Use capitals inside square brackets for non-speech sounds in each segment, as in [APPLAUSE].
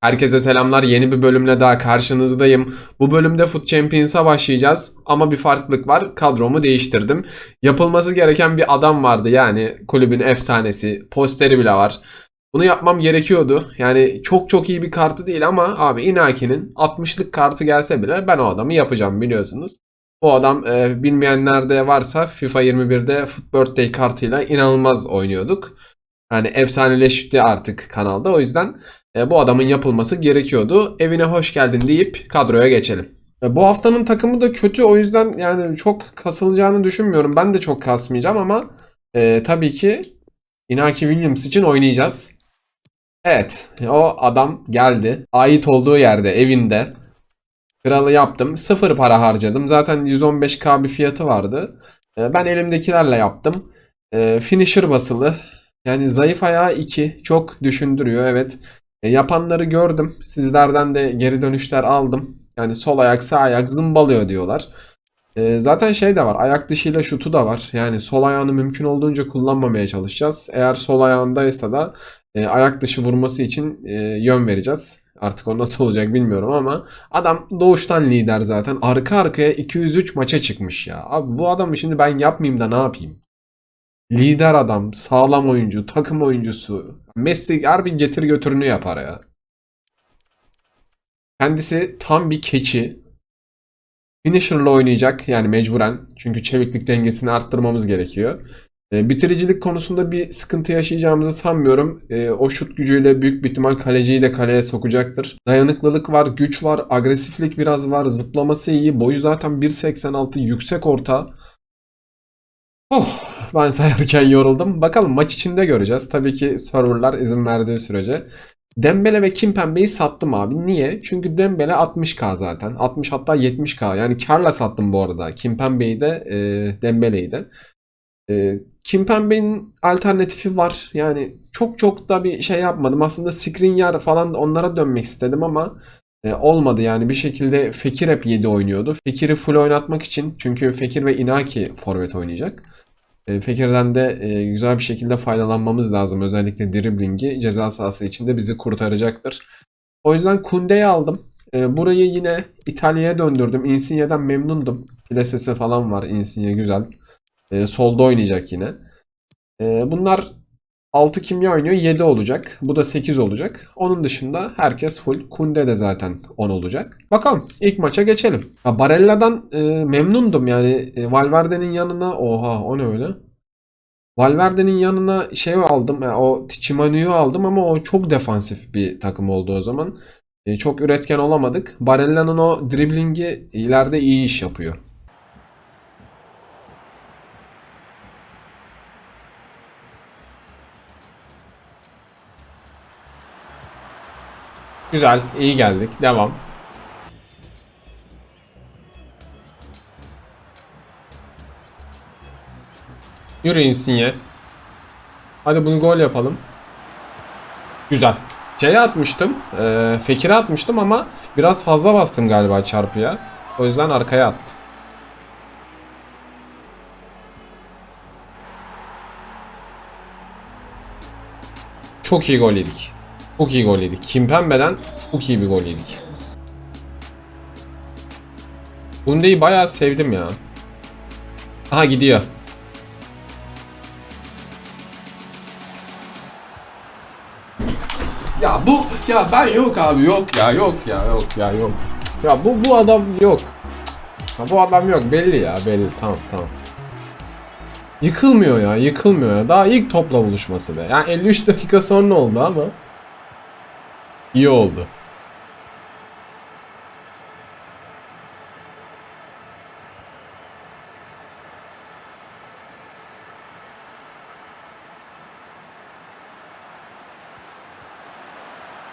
Herkese selamlar. Yeni bir bölümle daha karşınızdayım. Bu bölümde Foot Champions'a başlayacağız. Ama bir farklılık var. Kadromu değiştirdim. Yapılması gereken bir adam vardı. Yani kulübün efsanesi. Posteri bile var. Bunu yapmam gerekiyordu. Yani çok çok iyi bir kartı değil ama abi Inaki'nin 60'lık kartı gelse bile ben o adamı yapacağım biliyorsunuz. Bu adam e, bilmeyenler de varsa FIFA 21'de Foot Birthday kartıyla inanılmaz oynuyorduk. Yani efsaneleşti artık kanalda. O yüzden e, bu adamın yapılması gerekiyordu. Evine hoş geldin deyip kadroya geçelim. E, bu haftanın takımı da kötü o yüzden yani çok kasılacağını düşünmüyorum. Ben de çok kasmayacağım ama e, tabii ki Inaki Williams için oynayacağız. Evet o adam geldi. Ait olduğu yerde evinde. Kralı yaptım. Sıfır para harcadım. Zaten 115k bir fiyatı vardı. E, ben elimdekilerle yaptım. E, finisher basılı. Yani zayıf ayağı 2. Çok düşündürüyor evet. E, yapanları gördüm. Sizlerden de geri dönüşler aldım. Yani sol ayak sağ ayak zımbalıyor diyorlar. E, zaten şey de var. Ayak dışıyla şutu da var. Yani sol ayağını mümkün olduğunca kullanmamaya çalışacağız. Eğer sol ayağındaysa da e, ayak dışı vurması için e, yön vereceğiz. Artık o nasıl olacak bilmiyorum ama adam doğuştan lider zaten. Arka arkaya 203 maça çıkmış ya. Abi bu adamı şimdi ben yapmayayım da ne yapayım? Lider adam, sağlam oyuncu, takım oyuncusu. Messi harbi getir götürünü yapar ya. Kendisi tam bir keçi. Finisher'la oynayacak yani mecburen. Çünkü çeviklik dengesini arttırmamız gerekiyor. E, bitiricilik konusunda bir sıkıntı yaşayacağımızı sanmıyorum. E, o şut gücüyle büyük bir ihtimal kaleciyi de kaleye sokacaktır. Dayanıklılık var, güç var, agresiflik biraz var, zıplaması iyi. Boyu zaten 1.86 yüksek orta. Oh, ben sayarken yoruldum. Bakalım maç içinde göreceğiz. Tabii ki serverlar izin verdiği sürece. Dembele ve Kimpembe'yi sattım abi. Niye? Çünkü Dembele 60k zaten. 60 hatta 70k. Yani karla sattım bu arada. Kimpembe'yi de e, Dembele'yi de. E, Kimpembe'nin alternatifi var. Yani çok çok da bir şey yapmadım. Aslında Skriniar falan onlara dönmek istedim ama e, olmadı yani. Bir şekilde Fekir hep 7 oynuyordu. Fekir'i full oynatmak için çünkü Fekir ve Inaki forvet oynayacak. E, Fekir'den de e, güzel bir şekilde faydalanmamız lazım. Özellikle driblingi ceza sahası içinde bizi kurtaracaktır. O yüzden Kunde'yi aldım. E, burayı yine İtalya'ya döndürdüm. Insigne'den memnundum. Plasesi falan var. Insigne güzel. E, solda oynayacak yine. E, bunlar 6 kimya oynuyor. 7 olacak. Bu da 8 olacak. Onun dışında herkes full. Kunde de zaten 10 olacak. Bakalım ilk maça geçelim. Ha, Barella'dan e, memnundum yani. E, Valverde'nin yanına oha o ne öyle? Valverde'nin yanına şey aldım. Yani o Chimanu'yu aldım ama o çok defansif bir takım oldu o zaman. E, çok üretken olamadık. Barella'nın o driblingi ileride iyi iş yapıyor. Güzel, iyi geldik. Devam. Yürü Insigne. Hadi bunu gol yapalım. Güzel. Şeye atmıştım. E, Fekir'e atmıştım ama biraz fazla bastım galiba çarpıya. O yüzden arkaya attı. Çok iyi gol yedik. Çok iyi gol yedik. Kimpembe'den çok iyi bir gol yedik. Bunde'yi bayağı sevdim ya. Aha gidiyor. Ya bu ya ben yok abi yok ya yok ya yok ya yok. Ya bu bu adam yok. Ha, bu adam yok belli ya belli tamam tamam. Yıkılmıyor ya yıkılmıyor ya. Daha ilk topla buluşması be. Yani 53 dakika sonra oldu ama. İyi oldu.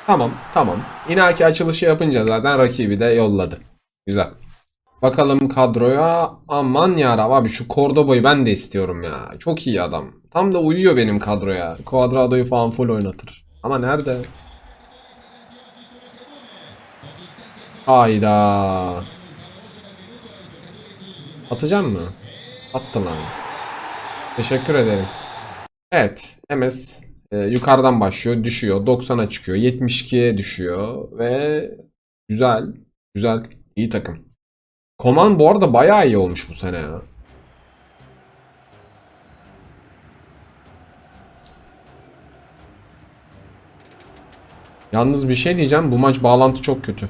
Tamam, tamam. Inaki açılışı yapınca zaten rakibi de yolladı. Güzel. Bakalım kadroya. Aman yarabbim abi şu Cordoba'yı ben de istiyorum ya. Çok iyi adam. Tam da uyuyor benim kadroya. Cuadrado'yu falan full oynatır. Ama nerede? Hayda. Atacağım mı? Attı lan. Teşekkür ederim. Evet. MS e, yukarıdan başlıyor. Düşüyor. 90'a çıkıyor. 72'ye düşüyor. Ve güzel. Güzel. iyi takım. Koman bu arada bayağı iyi olmuş bu sene ya. Yalnız bir şey diyeceğim. Bu maç bağlantı çok kötü.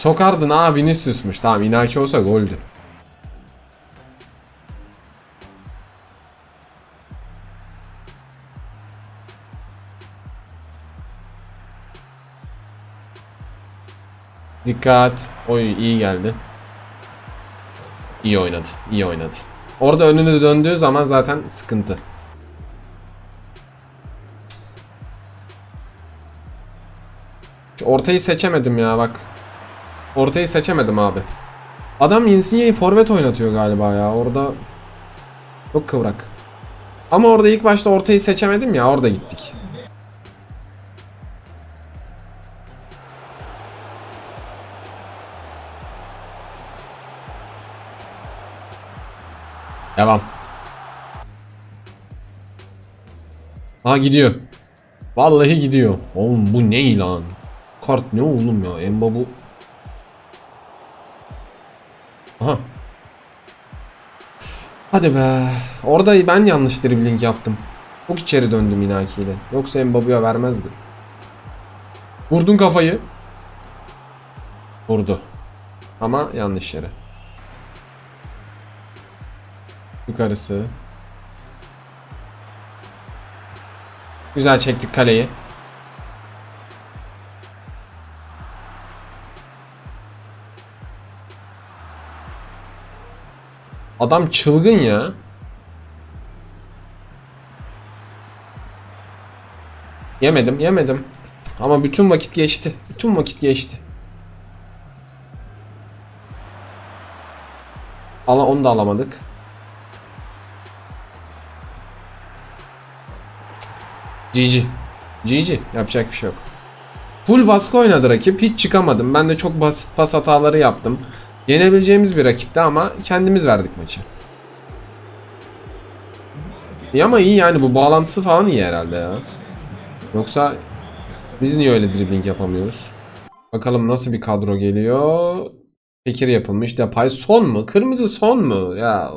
Sokardın ha Vinicius'muş. Tamam Inaki olsa goldü. Dikkat. Oy iyi geldi. İyi oynadı. iyi oynadı. Orada önünü döndüğü zaman zaten sıkıntı. Şu ortayı seçemedim ya bak. Ortayı seçemedim abi. Adam Insigne'yi forvet oynatıyor galiba ya. Orada çok kıvrak. Ama orada ilk başta ortayı seçemedim ya. Orada gittik. Devam. Ha gidiyor. Vallahi gidiyor. Oğlum bu ne lan? Kart ne oğlum ya? Emba. Aha. Hadi be. Orada ben yanlış dribbling yaptım. Çok içeri döndüm Inaki ile. Yoksa Mbabu'ya vermezdim. Vurdun kafayı. Vurdu. Ama yanlış yere. Yukarısı. Güzel çektik kaleyi. Adam çılgın ya. Yemedim, yemedim. Ama bütün vakit geçti. Bütün vakit geçti. Ala onu da alamadık. GG. GG. Yapacak bir şey yok. Full baskı oynadı rakip. Hiç çıkamadım. Ben de çok basit pas hataları yaptım. Yenebileceğimiz bir rakipti ama kendimiz verdik maçı. İyi ama iyi yani bu bağlantısı falan iyi herhalde ya. Yoksa biz niye öyle dribbling yapamıyoruz? Bakalım nasıl bir kadro geliyor. Fikir yapılmış. Depay son mu? Kırmızı son mu? Ya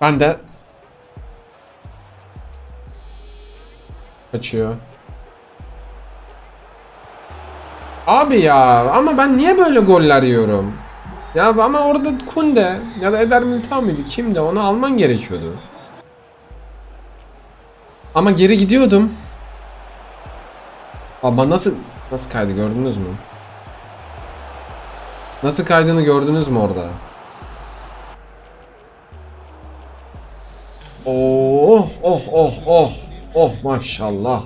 Ben de kaçıyor. Abi ya ama ben niye böyle goller yiyorum? Ya ama orada Kunde ya da Eder Militao mıydı? Kimdi? Onu alman gerekiyordu. Ama geri gidiyordum. Ama nasıl nasıl kaydı gördünüz mü? Nasıl kaydığını gördünüz mü orada? Oh oh oh oh oh maşallah.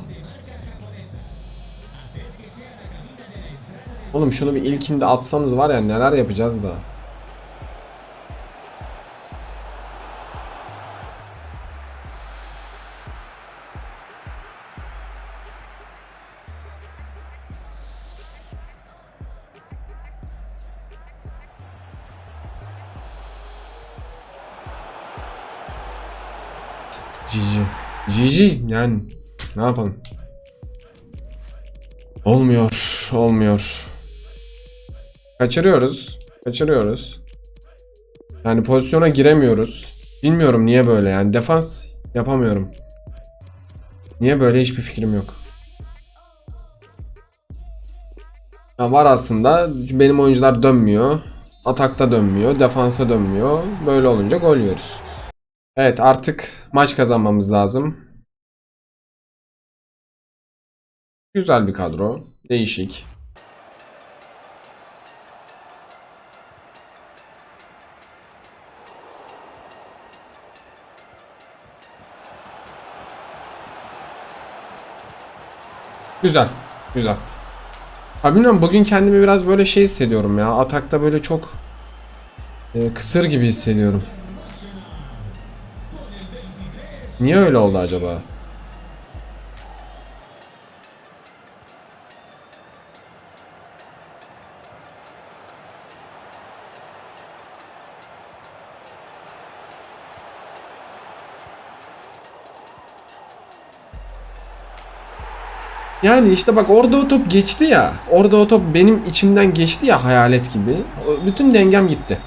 Oğlum şunu bir ilkinde atsanız var ya neler yapacağız da. Ne yapalım? Olmuyor, olmuyor. Kaçırıyoruz, kaçırıyoruz. Yani pozisyona giremiyoruz. Bilmiyorum niye böyle yani defans yapamıyorum. Niye böyle hiçbir fikrim yok. Ya var aslında benim oyuncular dönmüyor. Atakta dönmüyor, defansa dönmüyor. Böyle olunca gol yiyoruz. Evet artık maç kazanmamız lazım. Güzel bir kadro. Değişik. Güzel. Güzel. Abi bilmiyorum bugün kendimi biraz böyle şey hissediyorum ya. Atakta böyle çok e, kısır gibi hissediyorum. Niye öyle oldu acaba? Yani işte bak orada o top geçti ya. Orada o top benim içimden geçti ya hayalet gibi. Bütün dengem gitti.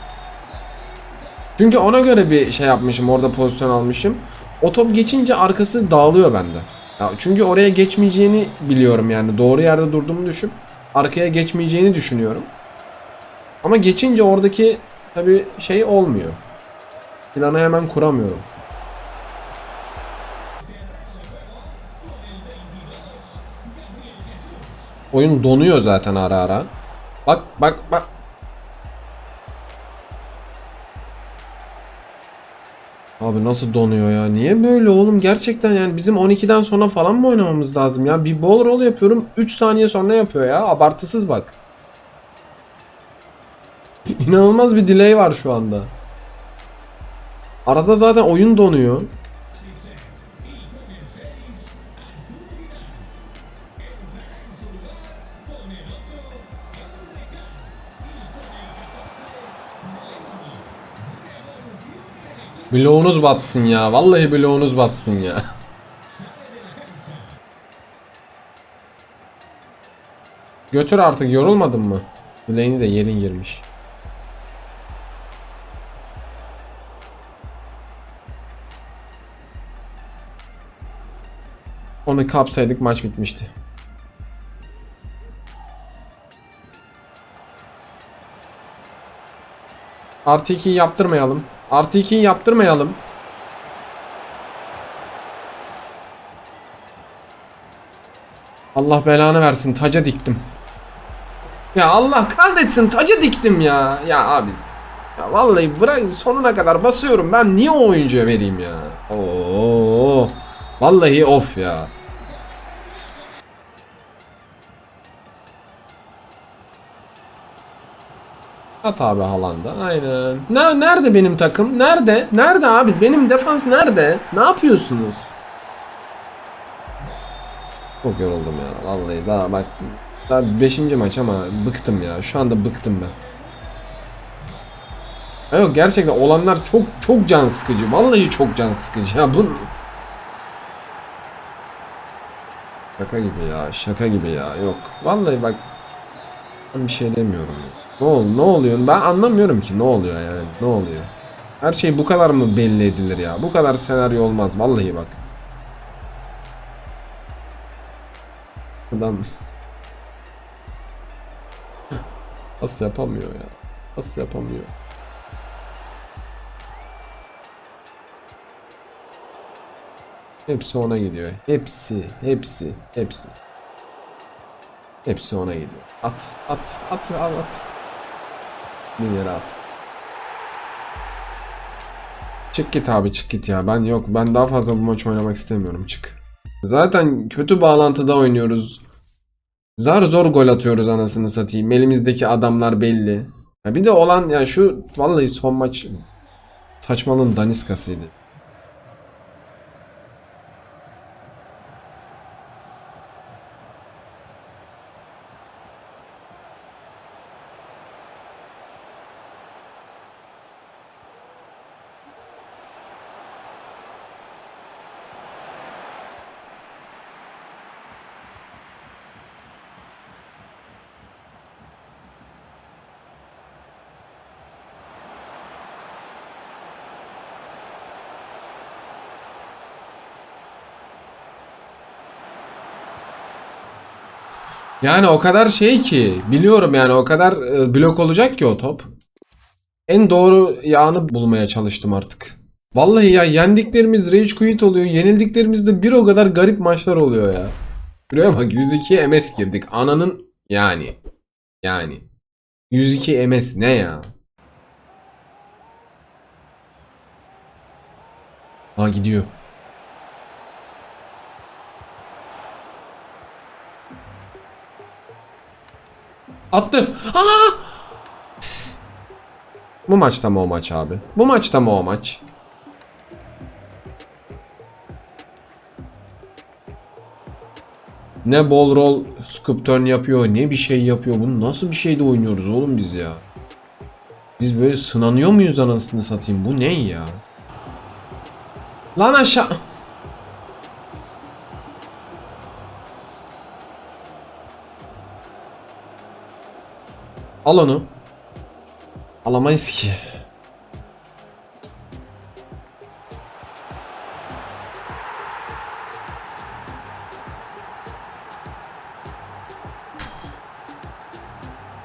Çünkü ona göre bir şey yapmışım. Orada pozisyon almışım. O top geçince arkası dağılıyor bende. Ya çünkü oraya geçmeyeceğini biliyorum yani. Doğru yerde durduğumu düşüp arkaya geçmeyeceğini düşünüyorum. Ama geçince oradaki tabi şey olmuyor. Planı hemen kuramıyorum. Oyun donuyor zaten ara ara. Bak bak bak. Abi nasıl donuyor ya? Niye böyle oğlum? Gerçekten yani bizim 12'den sonra falan mı oynamamız lazım ya? Bir ball roll yapıyorum 3 saniye sonra yapıyor ya. Abartısız bak. [LAUGHS] İnanılmaz bir delay var şu anda. Arada zaten oyun donuyor. Bloğunuz batsın ya. Vallahi bloğunuz batsın ya. Götür artık yorulmadın mı? Lane'i de yerin girmiş. Onu kapsaydık maç bitmişti. Artı 2'yi yaptırmayalım. Artı 2'yi yaptırmayalım. Allah belanı versin. Taca diktim. Ya Allah kahretsin. Taca diktim ya. Ya abi. Ya vallahi bırak sonuna kadar basıyorum. Ben niye o oyuncuya vereyim ya? Oo. Vallahi of ya. At abi Haaland'a. Aynen. Ne, nerede benim takım? Nerede? Nerede abi? Benim defans nerede? Ne yapıyorsunuz? Çok yoruldum ya. Vallahi daha bak daha 5. maç ama bıktım ya. Şu anda bıktım ben. Ya Yok gerçekten olanlar çok çok can sıkıcı. Vallahi çok can sıkıcı. Ya bu Şaka gibi ya. Şaka gibi ya. Yok. Vallahi bak ben bir şey demiyorum. ya. Ne ol ne oluyor? Ben anlamıyorum ki ne oluyor yani. Ne oluyor? Her şey bu kadar mı belli edilir ya? Bu kadar senaryo olmaz vallahi bak. Adam [LAUGHS] Nasıl yapamıyor ya? Nasıl yapamıyor? Hepsi ona gidiyor. Hepsi, hepsi, hepsi. Hepsi ona gidiyor. At, at, at, al at. Yere at. Çık git abi çık git ya. Ben yok. Ben daha fazla bu maç oynamak istemiyorum. Çık. Zaten kötü bağlantıda oynuyoruz. Zar zor gol atıyoruz anasını satayım. Elimizdeki adamlar belli. Ya bir de olan ya şu vallahi son maç saçmalığın daniskasıydı. Yani o kadar şey ki biliyorum yani o kadar e, blok olacak ki o top. En doğru yağını bulmaya çalıştım artık. Vallahi ya yendiklerimiz rage quit oluyor. Yenildiklerimiz de bir o kadar garip maçlar oluyor ya. Şuraya bak 102 MS girdik. Ananın yani. Yani. 102 MS ne ya? Ha gidiyor. Attı. Aa! Bu maçta mı o maç abi? Bu maçta mı o maç? Ne ball roll scoop turn yapıyor, ne bir şey yapıyor. Bunu nasıl bir şeyde oynuyoruz oğlum biz ya? Biz böyle sınanıyor muyuz anasını satayım? Bu ne ya? Lan aşağı... Al onu. Alamayız ki.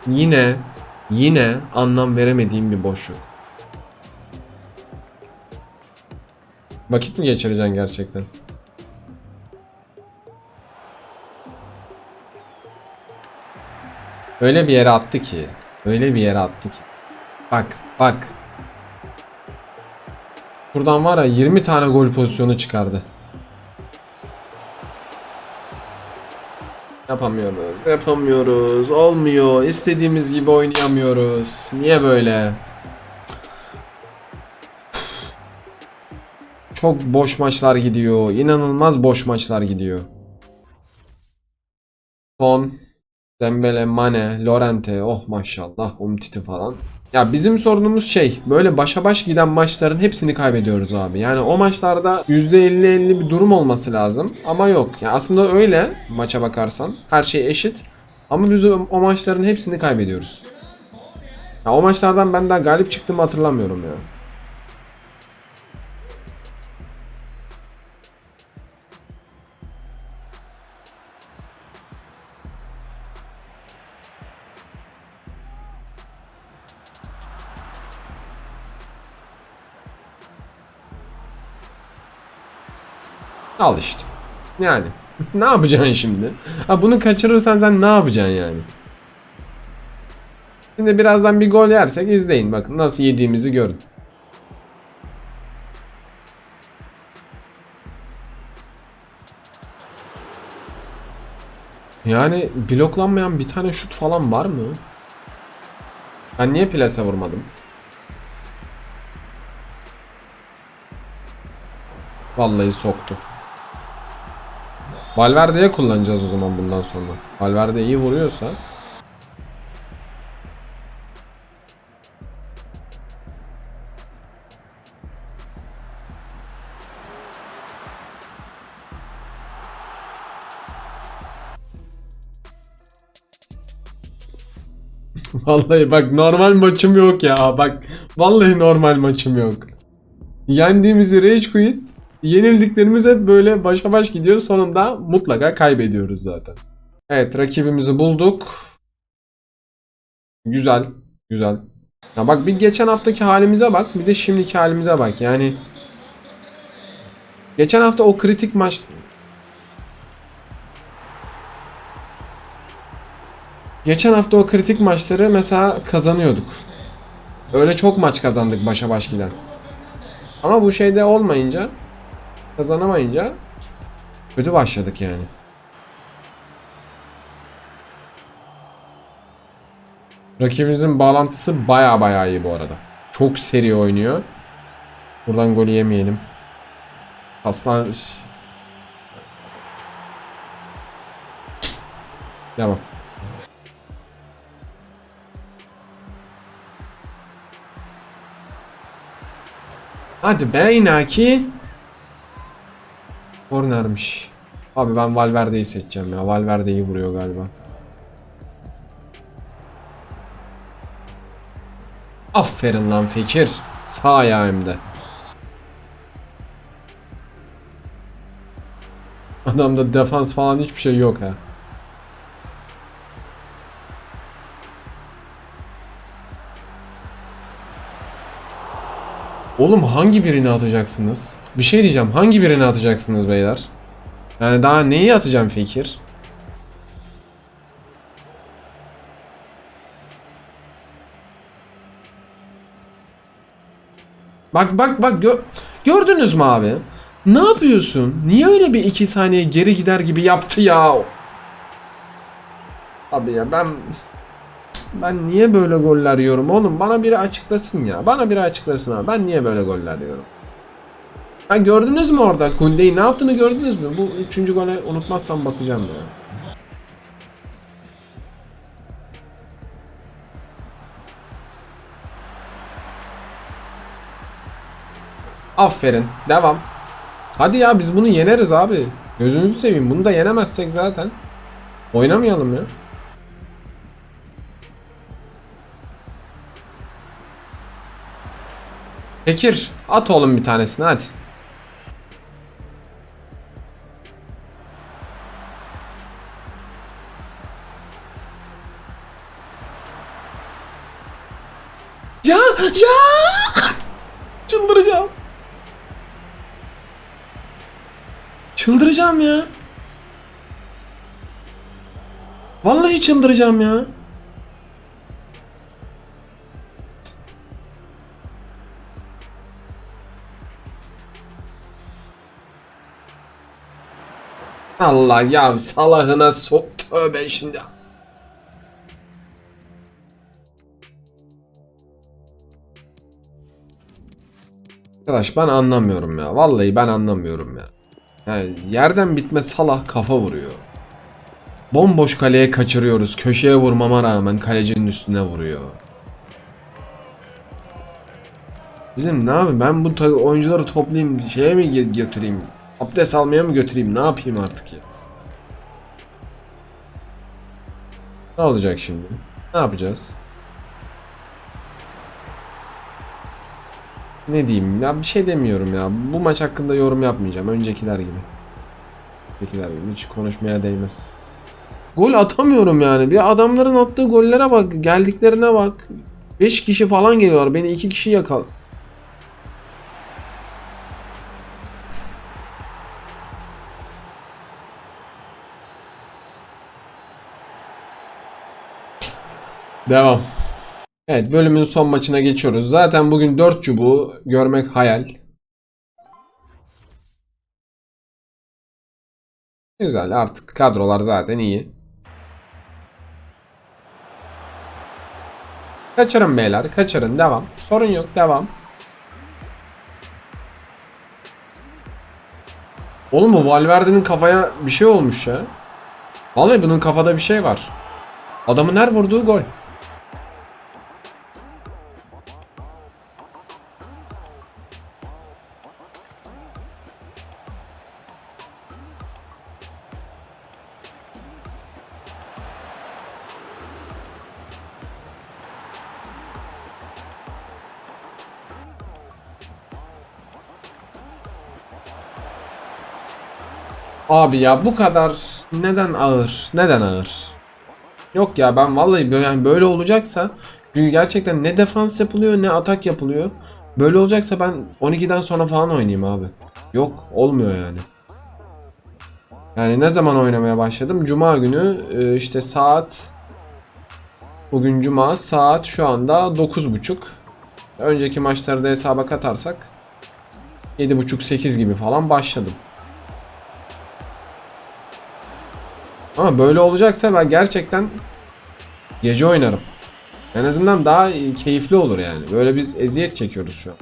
Yine yine anlam veremediğim bir boşluk. Vakit mi geçireceksin gerçekten? Öyle bir yere attı ki. Öyle bir yere attı ki. Bak bak. Buradan var ya 20 tane gol pozisyonu çıkardı. Yapamıyoruz. Yapamıyoruz. Olmuyor. İstediğimiz gibi oynayamıyoruz. Niye böyle? Çok boş maçlar gidiyor. İnanılmaz boş maçlar gidiyor. Son Dembele, Mane, Lorente, oh maşallah, Umtiti falan. Ya bizim sorunumuz şey, böyle başa baş giden maçların hepsini kaybediyoruz abi. Yani o maçlarda %50-50 bir durum olması lazım ama yok. Ya aslında öyle maça bakarsan her şey eşit. Ama biz o, maçların hepsini kaybediyoruz. Ya o maçlardan ben daha galip çıktığımı hatırlamıyorum ya. Al işte. Yani. [LAUGHS] ne yapacaksın şimdi? Ha bunu kaçırırsan sen ne yapacaksın yani? Şimdi birazdan bir gol yersek izleyin. Bakın nasıl yediğimizi görün. Yani bloklanmayan bir tane şut falan var mı? Ben niye plase vurmadım? Vallahi soktu. Valverde'ye kullanacağız o zaman bundan sonra. Valverde iyi vuruyorsa. [LAUGHS] Vallahi bak normal maçım yok ya. Bak vallahi normal maçım yok. Yendiğimizi rage quit. Yenildiklerimiz hep böyle başa baş gidiyor. Sonunda mutlaka kaybediyoruz zaten. Evet rakibimizi bulduk. Güzel. Güzel. Ya bak bir geçen haftaki halimize bak. Bir de şimdiki halimize bak. Yani geçen hafta o kritik maç Geçen hafta o kritik maçları mesela kazanıyorduk. Öyle çok maç kazandık başa baş giden. Ama bu şeyde olmayınca kazanamayınca kötü başladık yani. Rakibimizin bağlantısı baya baya iyi bu arada. Çok seri oynuyor. Buradan golü yemeyelim. Aslan... Devam. Hadi be Inaki. Kornermiş. Abi ben Valverde'yi seçeceğim ya. Valverde iyi vuruyor galiba. Aferin lan Fekir. Sağ ayağı hem de. Adamda defans falan hiçbir şey yok ha. Oğlum hangi birini atacaksınız? Bir şey diyeceğim. Hangi birini atacaksınız beyler? Yani daha neyi atacağım Fekir? Bak bak bak gö gördünüz mü abi? Ne yapıyorsun? Niye öyle bir iki saniye geri gider gibi yaptı ya? Abi ya ben Ben niye böyle goller yiyorum oğlum? Bana biri açıklasın ya. Bana biri açıklasın abi. Ben niye böyle goller yiyorum? Ha gördünüz mü orada Kunde'yi ne yaptığını gördünüz mü? Bu üçüncü gole unutmazsam bakacağım ya. Aferin. Devam. Hadi ya biz bunu yeneriz abi. Gözünüzü seveyim. Bunu da yenemezsek zaten. Oynamayalım ya. Bekir at oğlum bir tanesini hadi. Ya ya çıldıracağım. Çıldıracağım ya. Vallahi çıldıracağım ya. Allah ya salahına sok tövbe şimdi. Arkadaş ben anlamıyorum ya. Vallahi ben anlamıyorum ya. Yani yerden bitme salah kafa vuruyor. Bomboş kaleye kaçırıyoruz. Köşeye vurmama rağmen kalecinin üstüne vuruyor. Bizim ne abi ben bu oyuncuları toplayayım şeye mi götüreyim? Abdest almaya mı götüreyim? Ne yapayım artık ya? Ne olacak şimdi? Ne yapacağız? Ne diyeyim ya bir şey demiyorum ya. Bu maç hakkında yorum yapmayacağım. Öncekiler gibi. Öncekiler gibi hiç konuşmaya değmez. Gol atamıyorum yani. Bir adamların attığı gollere bak. Geldiklerine bak. 5 kişi falan geliyorlar. Beni 2 kişi yakal. Devam. Evet bölümün son maçına geçiyoruz. Zaten bugün 4 çubuğu görmek hayal. Güzel artık kadrolar zaten iyi. Kaçırın beyler kaçırın devam. Sorun yok devam. Oğlum bu Valverde'nin kafaya bir şey olmuş ya. Vallahi bunun kafada bir şey var. Adamın her vurduğu gol. Abi ya bu kadar neden ağır? Neden ağır? Yok ya ben vallahi böyle, yani böyle olacaksa çünkü gerçekten ne defans yapılıyor ne atak yapılıyor. Böyle olacaksa ben 12'den sonra falan oynayayım abi. Yok olmuyor yani. Yani ne zaman oynamaya başladım? Cuma günü e, işte saat bugün cuma saat şu anda 9.30. Önceki maçları da hesaba katarsak 7.30-8 gibi falan başladım. Ama böyle olacaksa ben gerçekten gece oynarım. En azından daha keyifli olur yani. Böyle biz eziyet çekiyoruz şu an.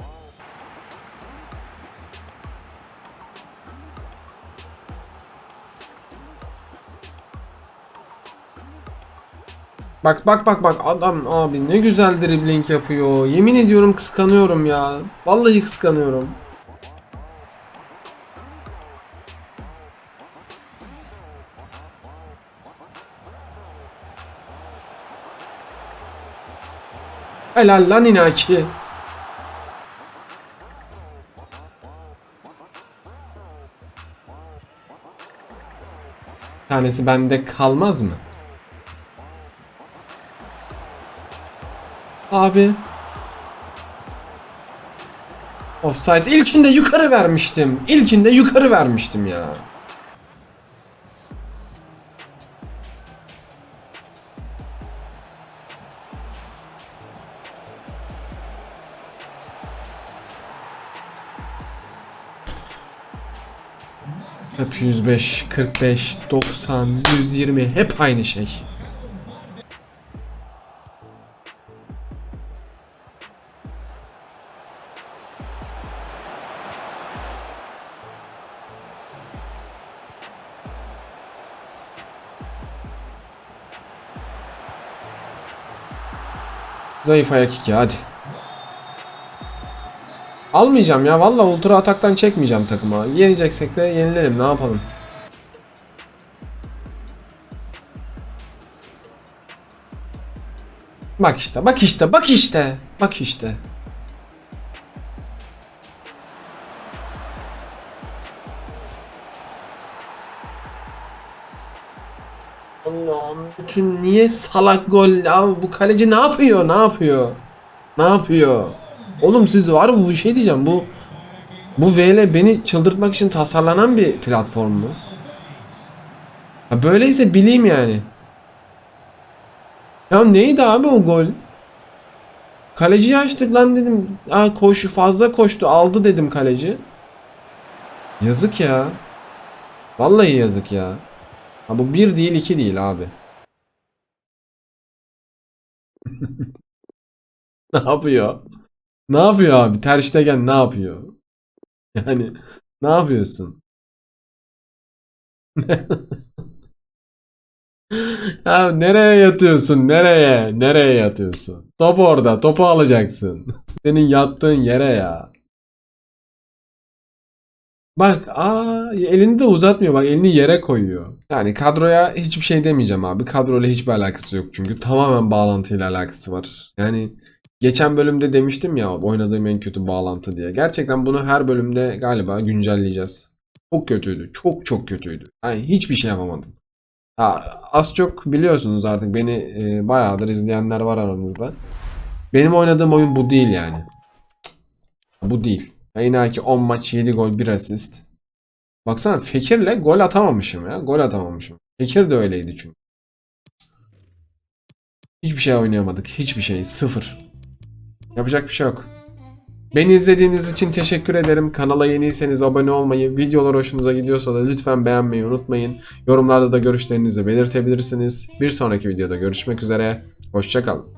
Bak bak bak bak adam abi ne güzel dribbling yapıyor. Yemin ediyorum kıskanıyorum ya. Vallahi kıskanıyorum. Helal lan Inaki. Tanesi bende kalmaz mı? Abi. Offside. İlkinde yukarı vermiştim. İlkinde yukarı vermiştim ya. 205, 45, 90, 120 hep aynı şey. Zayıf ayak 2 hadi. Almayacağım ya. Valla ultra ataktan çekmeyeceğim takıma. Yeneceksek de yenilelim. Ne yapalım? Bak işte, bak işte, bak işte, bak işte. Allah'ım bütün niye salak gol abi bu kaleci ne yapıyor ne yapıyor ne yapıyor oğlum siz var mı bu şey diyeceğim bu bu VL beni çıldırtmak için tasarlanan bir platform mu? Ha böyleyse bileyim yani. Ya neydi abi o gol? Kaleciyi açtık lan dedim. Aa koşu fazla koştu aldı dedim kaleci. Yazık ya. Vallahi yazık ya. Ha bu bir değil iki değil abi. [LAUGHS] Ne yapıyor? Ne yapıyor abi? Ter Stegen ne yapıyor? [LAUGHS] Yani ne yapıyorsun? [LAUGHS] Ya nereye yatıyorsun? Nereye? Nereye yatıyorsun? Top orada. Topu alacaksın. [LAUGHS] Senin yattığın yere ya. Bak aa elini de uzatmıyor bak elini yere koyuyor. Yani kadroya hiçbir şey demeyeceğim abi. Kadroyla hiçbir alakası yok çünkü tamamen bağlantıyla alakası var. Yani geçen bölümde demiştim ya oynadığım en kötü bağlantı diye. Gerçekten bunu her bölümde galiba güncelleyeceğiz. Çok kötüydü. Çok çok kötüydü. Yani hiçbir şey yapamadım. Ha, az çok biliyorsunuz artık beni e, bayağıdır izleyenler var aranızda. Benim oynadığım oyun bu değil yani. Bu değil. Ya yine ki 10 maç 7 gol 1 asist. Baksana Fekir'le gol atamamışım ya. Gol atamamışım. Fekir de öyleydi çünkü. Hiçbir şey oynayamadık. Hiçbir şey. Sıfır. Yapacak bir şey yok. Beni izlediğiniz için teşekkür ederim. Kanala yeniyseniz abone olmayı, videolar hoşunuza gidiyorsa da lütfen beğenmeyi unutmayın. Yorumlarda da görüşlerinizi belirtebilirsiniz. Bir sonraki videoda görüşmek üzere. Hoşçakalın.